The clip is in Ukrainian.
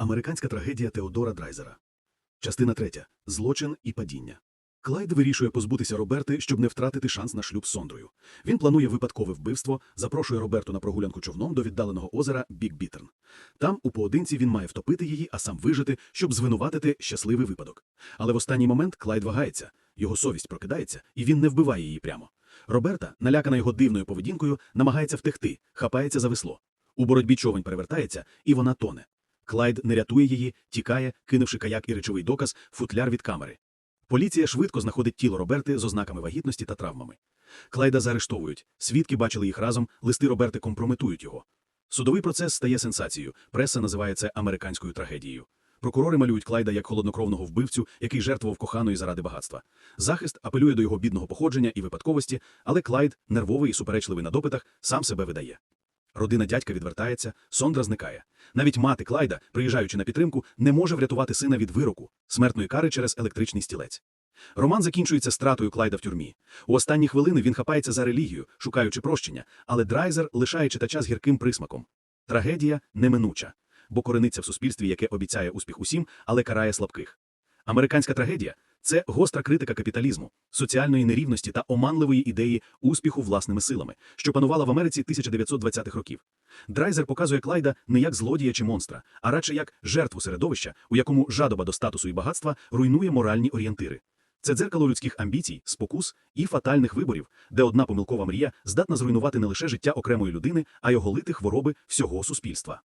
Американська трагедія Теодора Драйзера. Частина третя. Злочин і падіння. Клайд вирішує позбутися Роберти, щоб не втратити шанс на шлюб з Сондрою. Він планує випадкове вбивство, запрошує Роберту на прогулянку човном до віддаленого озера Бік Бітерн. Там, у поодинці, він має втопити її, а сам вижити, щоб звинуватити щасливий випадок. Але в останній момент Клайд вагається, його совість прокидається, і він не вбиває її прямо. Роберта, налякана його дивною поведінкою, намагається втекти, хапається за весло. У боротьбі човень перевертається, і вона тоне. Клайд не рятує її, тікає, кинувши каяк і речовий доказ, футляр від камери. Поліція швидко знаходить тіло Роберти з ознаками вагітності та травмами. Клайда заарештовують, свідки бачили їх разом, листи Роберти компрометують його. Судовий процес стає сенсацією, преса називає це американською трагедією. Прокурори малюють Клайда як холоднокровного вбивцю, який жертвував коханої заради багатства. Захист апелює до його бідного походження і випадковості, але Клайд, нервовий і суперечливий на допитах, сам себе видає. Родина дядька відвертається, Сондра зникає. Навіть мати Клайда, приїжджаючи на підтримку, не може врятувати сина від вироку, смертної кари через електричний стілець. Роман закінчується стратою Клайда в тюрмі. У останні хвилини він хапається за релігію, шукаючи прощення, але Драйзер лишає читача з гірким присмаком. Трагедія неминуча, бо корениться в суспільстві, яке обіцяє успіх усім, але карає слабких. Американська трагедія це гостра критика капіталізму, соціальної нерівності та оманливої ідеї успіху власними силами, що панувала в Америці 1920-х років. Драйзер показує Клайда не як злодія чи монстра, а радше як жертву середовища, у якому жадоба до статусу і багатства руйнує моральні орієнтири. Це дзеркало людських амбіцій, спокус і фатальних виборів, де одна помилкова мрія здатна зруйнувати не лише життя окремої людини, а й оголити хвороби всього суспільства.